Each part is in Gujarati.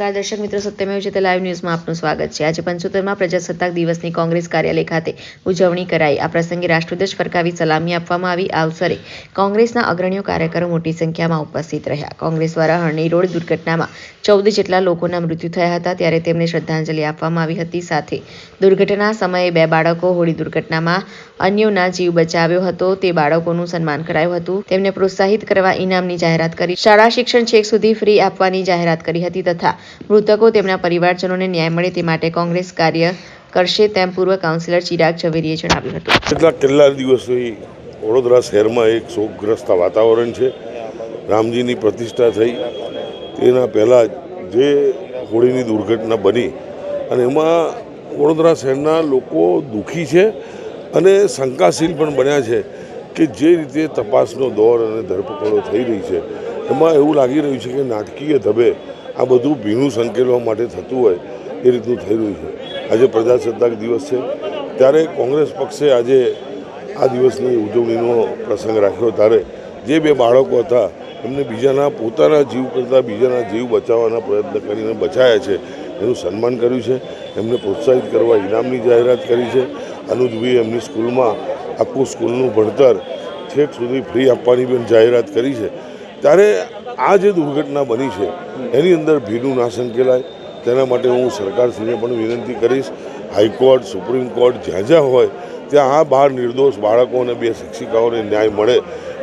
નમસ્કાર. દર્શક મિત્રો સત્યમેવ તે લાઈવ ન્યૂઝમાં આપનું સ્વાગત છે. આજે પંચોતેરમાં પ્રજાસત્તાક દિવસની કોંગ્રેસ કાર્યાલય ખાતે ઉજવણી કરાઈ. આ પ્રસંગે રાષ્ટ્રધ્વજ ફરકાવી સલામી આપવામાં આવી. આ અવસરે કોંગ્રેસના અગ્રણીઓ કાર્યકરો મોટી સંખ્યામાં ઉપસ્થિત રહ્યા. કોંગ્રેસ દ્વારા હરણી રોડ દુર્ઘટનામાં ચૌદ જેટલા લોકોના મૃત્યુ થયા હતા, ત્યારે તેમને શ્રદ્ધાંજલિ આપવામાં આવી હતી. સાથે દુર્ઘટના સમયે બે બાળકો હોળી દુર્ઘટનામાં અન્યોના જીવ બચાવ્યો હતો. તે બાળકોનું સન્માન કરાયું હતું. તેમને પ્રોત્સાહિત કરવા ઇનામની જાહેરાત કરી. શાળા શિક્ષણ છેક સુધી ફ્રી આપવાની જાહેરાત કરી હતી તથા મૃતકો તેમના પરિવારજનોને ન્યાય મળે તે માટે કોંગ્રેસ કાર્ય કરશે તેમ પૂર્વ કાઉન્સિલર ચિરાગ ઝવેરીએ જણાવ્યું હતું. કેટલાક કેટલા દિવસોથી વડોદરા શહેરમાં એક શોકગ્રસ્ત વાતાવરણ છે. રામજીની પ્રતિષ્ઠા થઈ. તેના પહેલાં જે હોળીની દુર્ઘટના બની અને એમાં વડોદરા શહેરના લોકો દુઃખી છે અને શંકાશીલ પણ બન્યા છે કે જે રીતે તપાસનો દોર અને ધરપકડો થઈ રહી છે. એમાં એવું લાગી રહ્યું છે કે નાટકીય ધબે આ બધું ભીનું સંકેલવા માટે થતું હોય એ રીતનું થઈ રહ્યું છે. આજે પ્રજાસત્તાક દિવસ છે. ત્યારે કોંગ્રેસ પક્ષે આજે આ દિવસની ઉજવણીનો પ્રસંગ રાખ્યો. ત્યારે જે બે બાળકો હતા, એમને બીજાના પોતાના જીવ કરતાં બીજાના જીવ બચાવવાના પ્રયત્ન કરીને બચાયા છે. એનું સન્માન કર્યું છે. એમને પ્રોત્સાહિત કરવા ઇનામની જાહેરાત કરી છે. અનુજભાઈ એમની સ્કૂલમાં આખું સ્કૂલનું ભણતર છેક સુધી ફ્રી આપવાની પણ જાહેરાત કરી છે. ત્યારે આ જે દુર્ઘટના બની છે, એની અંદર ભીનું ના સંકેલાય. તેના માટે હું સરકારશ્રીને પણ વિનંતી કરીશ. હાઈકોર્ટ, સુપ્રીમ કોર્ટ જ્યાં જ્યાં હોય, ત્યાં આ બાર નિર્દોષ બાળકો અને બે શિક્ષિકાઓને ન્યાય મળે.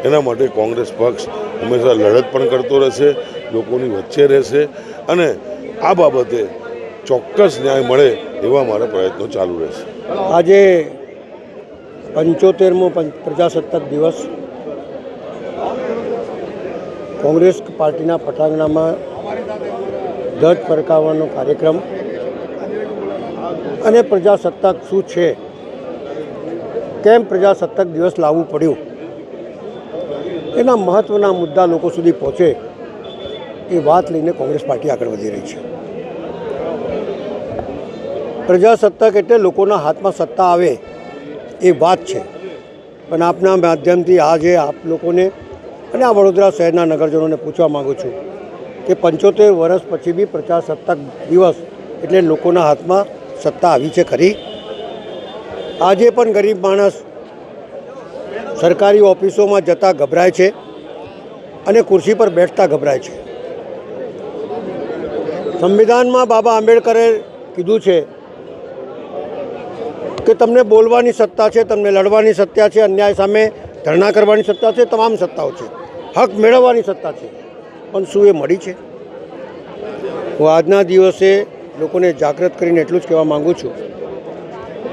એના માટે કોંગ્રેસ પક્ષ હંમેશા લડત પણ કરતો રહેશે, લોકોની વચ્ચે રહેશે અને આ બાબતે ચોક્કસ ન્યાય મળે એવા મારા પ્રયત્નો ચાલુ રહેશે. આજે પંચોતેરમો પંચ પ્રજાસત્તાક દિવસ. કોંગ્રેસ પાર્ટીના પટાંગણામાં ધજ ફરકાવવાનો કાર્યક્રમ અને પ્રજાસત્તાક શું છે? કેમ પ્રજાસત્તાક દિવસ લાવવું પડ્યું? એના મહત્ત્વના મુદ્દા લોકો સુધી પહોંચે એ વાત લઈને કોંગ્રેસ પાર્ટી આગળ વધી રહી છે. પ્રજાસત્તાક એટલે લોકોના હાથમાં સત્તા આવે એ વાત છે. પણ આપના માધ્યમથી આજે આપ લોકોને અને આ વડોદરા શહેરના નગરજનોને પૂછવા માગું છું કે પંચોતેર વર્ષ પછી બી પ્રજાસત્તાક દિવસ એટલે લોકોના હાથમાં સત્તા આવી છે ખરી? આજે પણ ગરીબ માણસ સરકારી ઓફિસોમાં જતા ગભરાય છે અને ખુરશી પર બેઠતા ગભરાય છે. સંવિધાનમાં બાબા આંબેડકરે કીધું છે કે તમને બોલવાની સત્તા છે, તમને લડવાની સત્તા છે, અન્યાય સામે ધરણા કરવાની સત્તા છે, તમામ સત્તાઓ છે. હક મેળવવાની સત્તા છે. પણ શું એ મળી છે? હું આજના દિવસે લોકોને જાગૃત કરીને એટલું જ કહેવા માગું છું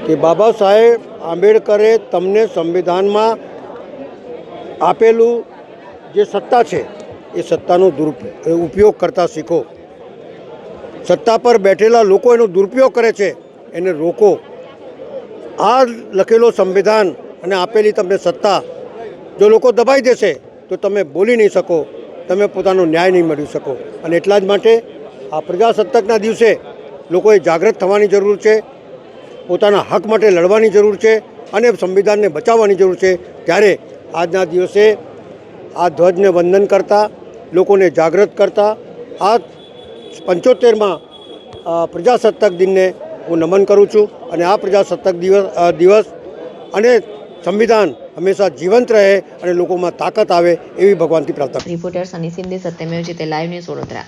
કે બાબા સાહેબ આંબેડકરે તમને સંવિધાનમાં આપેલું જે સત્તા છે, એ સત્તાનો દુરુપ ઉપયોગ કરતા શીખો. સત્તા પર બેઠેલા લોકો એનો દુરુપયોગ કરે છે, એને રોકો. આ લખેલો સંવિધાન અને આપેલી તમને સત્તા જો લોકો દબાઈ દેશે, તો તમે બોલી નહીં શકો, તમે પોતાનો ન્યાય નહીં મેળવી શકો. અને એટલા જ માટે આ પ્રજાસત્તાકના દિવસે લોકોએ જાગૃત થવાની જરૂર છે, પોતાના હક માટે લડવાની જરૂર છે અને સંવિધાનને બચાવવાની જરૂર છે. ત્યારે આજના દિવસે આ ધ્વજને વંદન કરતા, લોકોને જાગૃત કરતા, આ પંચોતેરમાં પ્રજાસત્તાક દિનને હું નમન કરું છું. અને આ પ્રજાસત્તાક દિવસ દિવસ અને સંવિધાન હંમેશા જીવંત રહે અને લોકોમાં તાકાત આવે એવી ભગવાનથી પ્રાર્થના રિપોર્ટર સની સિંધે સત્યમેવ જીતે લાઈવ ન્યૂઝ વડોદરા.